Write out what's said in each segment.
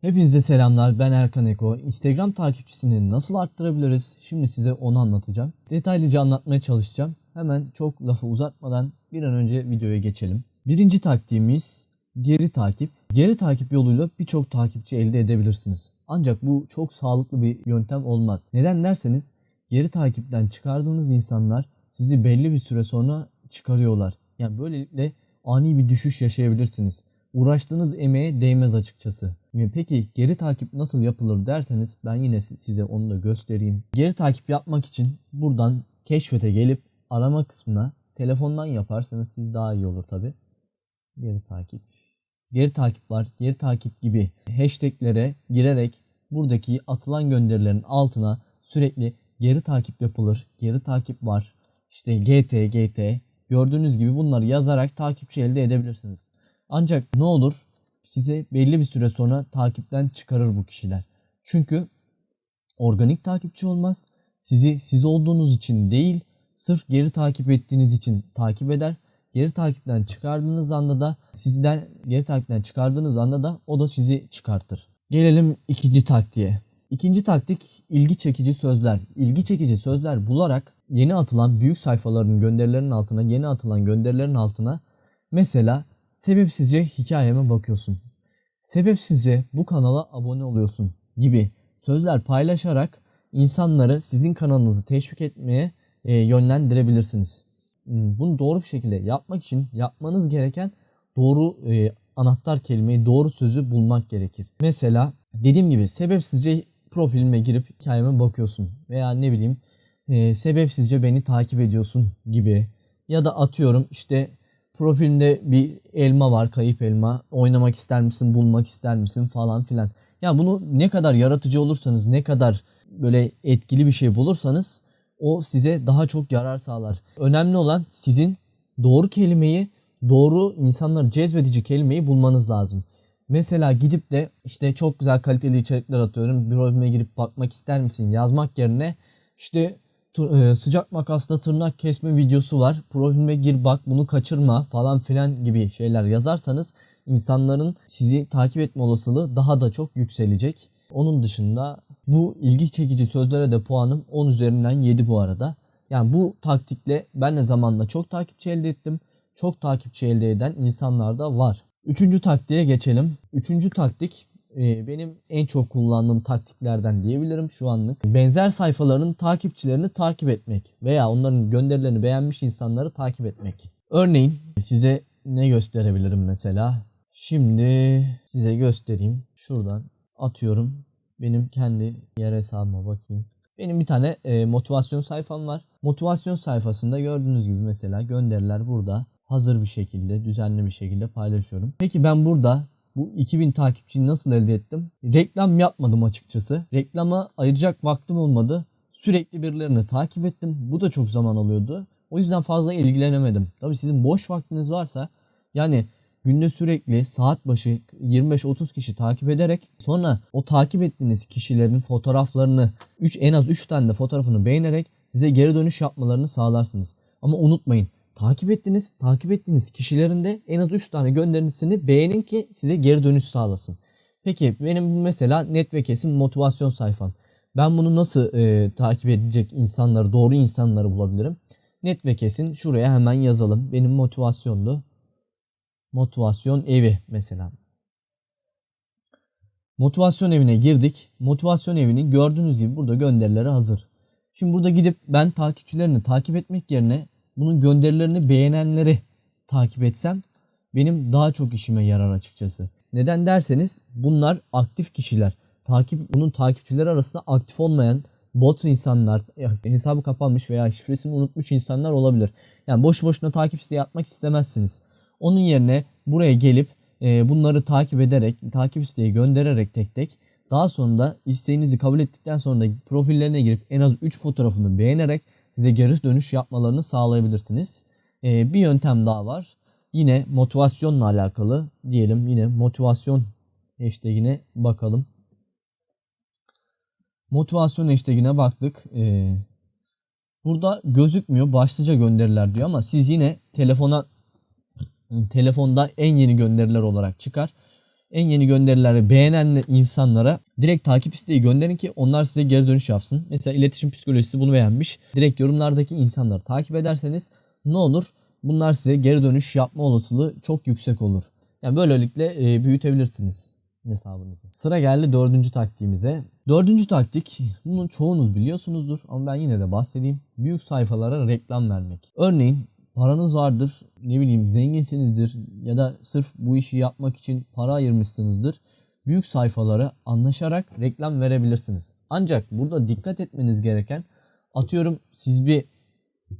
Hepinize selamlar ben Erkan Eko. Instagram takipçisini nasıl arttırabiliriz? Şimdi size onu anlatacağım. Detaylıca anlatmaya çalışacağım. Hemen çok lafı uzatmadan bir an önce videoya geçelim. Birinci taktiğimiz geri takip. Geri takip yoluyla birçok takipçi elde edebilirsiniz. Ancak bu çok sağlıklı bir yöntem olmaz. Neden derseniz geri takipten çıkardığınız insanlar sizi belli bir süre sonra çıkarıyorlar. Yani böylelikle ani bir düşüş yaşayabilirsiniz. Uğraştığınız emeğe değmez açıkçası. Peki geri takip nasıl yapılır derseniz ben yine size onu da göstereyim. Geri takip yapmak için buradan keşfete gelip arama kısmına telefondan yaparsanız siz daha iyi olur tabi. Geri takip. Geri takip var. Geri takip gibi hashtaglere girerek buradaki atılan gönderilerin altına sürekli geri takip yapılır. Geri takip var. İşte GT, GT. Gördüğünüz gibi bunları yazarak takipçi elde edebilirsiniz. Ancak ne olur size belli bir süre sonra takipten çıkarır bu kişiler. Çünkü organik takipçi olmaz. Sizi siz olduğunuz için değil, sırf geri takip ettiğiniz için takip eder. Geri takipten çıkardığınız anda da sizden geri takipten çıkardığınız anda da o da sizi çıkartır. Gelelim ikinci taktiğe. İkinci taktik ilgi çekici sözler. İlgi çekici sözler bularak yeni atılan büyük sayfaların gönderilerinin altına, yeni atılan gönderilerin altına mesela sebepsizce hikayeme bakıyorsun. Sebepsizce bu kanala abone oluyorsun gibi sözler paylaşarak insanları sizin kanalınızı teşvik etmeye e, yönlendirebilirsiniz. Hmm, Bunu doğru bir şekilde yapmak için yapmanız gereken doğru e, anahtar kelimeyi, doğru sözü bulmak gerekir. Mesela dediğim gibi sebepsizce profilime girip hikayeme bakıyorsun veya ne bileyim e, sebepsizce beni takip ediyorsun gibi ya da atıyorum işte profilimde bir elma var kayıp elma oynamak ister misin bulmak ister misin falan filan. Ya bunu ne kadar yaratıcı olursanız ne kadar böyle etkili bir şey bulursanız o size daha çok yarar sağlar. Önemli olan sizin doğru kelimeyi doğru insanları cezbedici kelimeyi bulmanız lazım. Mesela gidip de işte çok güzel kaliteli içerikler atıyorum. Bir profilime girip bakmak ister misin yazmak yerine işte sıcak makasla tırnak kesme videosu var. Profilime gir bak bunu kaçırma falan filan gibi şeyler yazarsanız insanların sizi takip etme olasılığı daha da çok yükselecek. Onun dışında bu ilgi çekici sözlere de puanım 10 üzerinden 7 bu arada. Yani bu taktikle ben de zamanla çok takipçi elde ettim. Çok takipçi elde eden insanlar da var. Üçüncü taktiğe geçelim. Üçüncü taktik e, benim en çok kullandığım taktiklerden diyebilirim şu anlık. Benzer sayfaların takipçilerini takip etmek veya onların gönderilerini beğenmiş insanları takip etmek. Örneğin size ne gösterebilirim mesela? Şimdi size göstereyim. Şuradan atıyorum. Benim kendi yer hesabıma bakayım. Benim bir tane e, motivasyon sayfam var. Motivasyon sayfasında gördüğünüz gibi mesela gönderiler burada hazır bir şekilde, düzenli bir şekilde paylaşıyorum. Peki ben burada bu 2000 takipçiyi nasıl elde ettim? Reklam yapmadım açıkçası. Reklama ayıracak vaktim olmadı. Sürekli birilerini takip ettim. Bu da çok zaman alıyordu. O yüzden fazla ilgilenemedim. Tabii sizin boş vaktiniz varsa yani günde sürekli saat başı 25-30 kişi takip ederek sonra o takip ettiğiniz kişilerin fotoğraflarını 3 en az 3 tane de fotoğrafını beğenerek size geri dönüş yapmalarını sağlarsınız. Ama unutmayın takip ettiğiniz, takip ettiğiniz kişilerin de en az 3 tane gönderisini beğenin ki size geri dönüş sağlasın. Peki benim mesela net ve kesin motivasyon sayfam. Ben bunu nasıl e, takip edecek insanları, doğru insanları bulabilirim? Net ve kesin şuraya hemen yazalım. Benim motivasyondu. Motivasyon evi mesela. Motivasyon evine girdik. Motivasyon evinin gördüğünüz gibi burada gönderileri hazır. Şimdi burada gidip ben takipçilerini takip etmek yerine bunun gönderilerini beğenenleri takip etsem benim daha çok işime yarar açıkçası. Neden derseniz bunlar aktif kişiler. Takip bunun takipçileri arasında aktif olmayan bot insanlar, hesabı kapanmış veya şifresini unutmuş insanlar olabilir. Yani boş boşuna takip isteği atmak istemezsiniz. Onun yerine buraya gelip e, bunları takip ederek, takip isteği göndererek tek tek daha sonra da isteğinizi kabul ettikten sonra da profillerine girip en az 3 fotoğrafını beğenerek size geri dönüş yapmalarını sağlayabilirsiniz. Ee, bir yöntem daha var. Yine motivasyonla alakalı diyelim yine motivasyon hashtagine bakalım. Motivasyon hashtagine baktık. Ee, burada gözükmüyor başlıca gönderiler diyor ama siz yine telefona telefonda en yeni gönderiler olarak çıkar. En yeni gönderileri beğenen insanlara direkt takip isteği gönderin ki onlar size geri dönüş yapsın. Mesela iletişim psikolojisi bunu beğenmiş. Direkt yorumlardaki insanları takip ederseniz ne olur? Bunlar size geri dönüş yapma olasılığı çok yüksek olur. Yani böylelikle e, büyütebilirsiniz hesabınızı. Sıra geldi dördüncü taktiğimize. Dördüncü taktik, bunu çoğunuz biliyorsunuzdur ama ben yine de bahsedeyim. Büyük sayfalara reklam vermek. Örneğin paranız vardır, ne bileyim zenginsinizdir ya da sırf bu işi yapmak için para ayırmışsınızdır. Büyük sayfalara anlaşarak reklam verebilirsiniz. Ancak burada dikkat etmeniz gereken atıyorum siz bir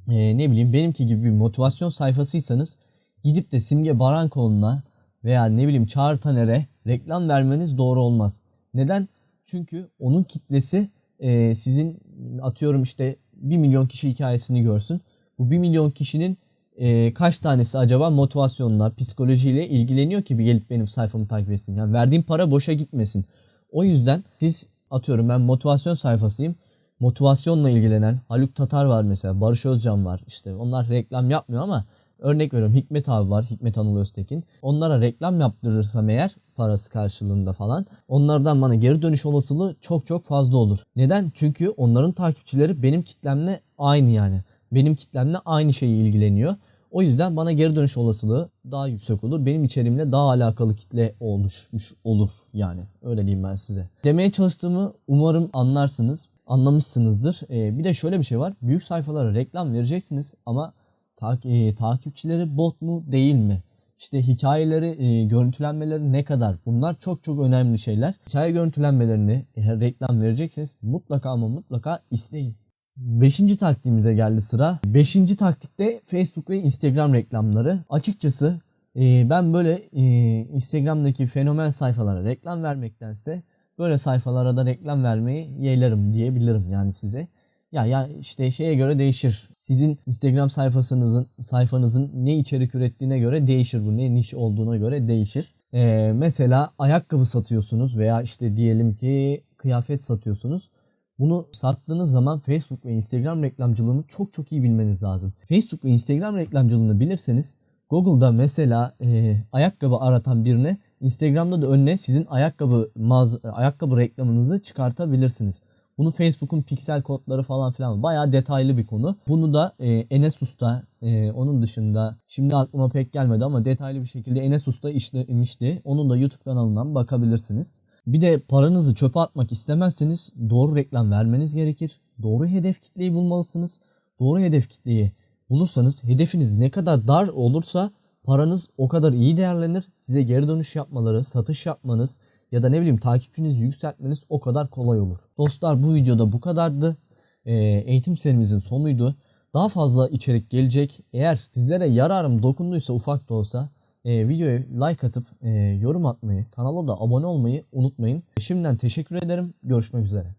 e, ne bileyim benimki gibi bir motivasyon sayfasıysanız gidip de Simge Barankoğlu'na veya ne bileyim Çağrı reklam vermeniz doğru olmaz. Neden? Çünkü onun kitlesi e, sizin atıyorum işte 1 milyon kişi hikayesini görsün. Bu 1 milyon kişinin e, kaç tanesi acaba motivasyonla, psikolojiyle ilgileniyor ki bir gelip benim sayfamı takip etsin. Yani verdiğim para boşa gitmesin. O yüzden siz atıyorum ben motivasyon sayfasıyım. Motivasyonla ilgilenen Haluk Tatar var mesela, Barış Özcan var. İşte onlar reklam yapmıyor ama örnek veriyorum Hikmet abi var, Hikmet Anıl Öztekin. Onlara reklam yaptırırsam eğer parası karşılığında falan onlardan bana geri dönüş olasılığı çok çok fazla olur. Neden? Çünkü onların takipçileri benim kitlemle aynı yani. Benim kitlemle aynı şeyi ilgileniyor. O yüzden bana geri dönüş olasılığı daha yüksek olur. Benim içerimle daha alakalı kitle oluşmuş olur yani. Öyle diyeyim ben size. Demeye çalıştığımı umarım anlarsınız. Anlamışsınızdır. Ee, bir de şöyle bir şey var. Büyük sayfalara reklam vereceksiniz ama ta- e, takipçileri bot mu değil mi? İşte hikayeleri, e, görüntülenmeleri ne kadar? Bunlar çok çok önemli şeyler. Hikaye görüntülenmelerini eğer reklam verecekseniz mutlaka ama mutlaka isteyin. Beşinci taktiğimize geldi sıra. Beşinci taktikte Facebook ve Instagram reklamları. Açıkçası e, ben böyle e, Instagram'daki fenomen sayfalara reklam vermektense böyle sayfalara da reklam vermeyi yeğlerim diyebilirim yani size. Ya ya işte şeye göre değişir. Sizin Instagram sayfasınızın sayfanızın ne içerik ürettiğine göre değişir bu. Ne niş olduğuna göre değişir. Ee, mesela ayakkabı satıyorsunuz veya işte diyelim ki kıyafet satıyorsunuz. Bunu sattığınız zaman Facebook ve Instagram reklamcılığını çok çok iyi bilmeniz lazım. Facebook ve Instagram reklamcılığını bilirseniz Google'da mesela e, ayakkabı aratan birine Instagram'da da önüne sizin ayakkabı mağaza, ayakkabı reklamınızı çıkartabilirsiniz. Bunu Facebook'un piksel kodları falan filan bayağı detaylı bir konu. Bunu da e, Enes Usta e, onun dışında şimdi aklıma pek gelmedi ama detaylı bir şekilde Enes Usta işlemişti. Onun da YouTube kanalından bakabilirsiniz. Bir de paranızı çöpe atmak istemezseniz doğru reklam vermeniz gerekir. Doğru hedef kitleyi bulmalısınız. Doğru hedef kitleyi bulursanız hedefiniz ne kadar dar olursa paranız o kadar iyi değerlenir. Size geri dönüş yapmaları, satış yapmanız ya da ne bileyim takipçinizi yükseltmeniz o kadar kolay olur. Dostlar bu videoda bu kadardı. Ee, eğitim serimizin sonuydu. Daha fazla içerik gelecek. Eğer sizlere yararım dokunduysa ufak da olsa e, videoya like atıp e, yorum atmayı, kanala da abone olmayı unutmayın. Şimdiden teşekkür ederim. Görüşmek üzere.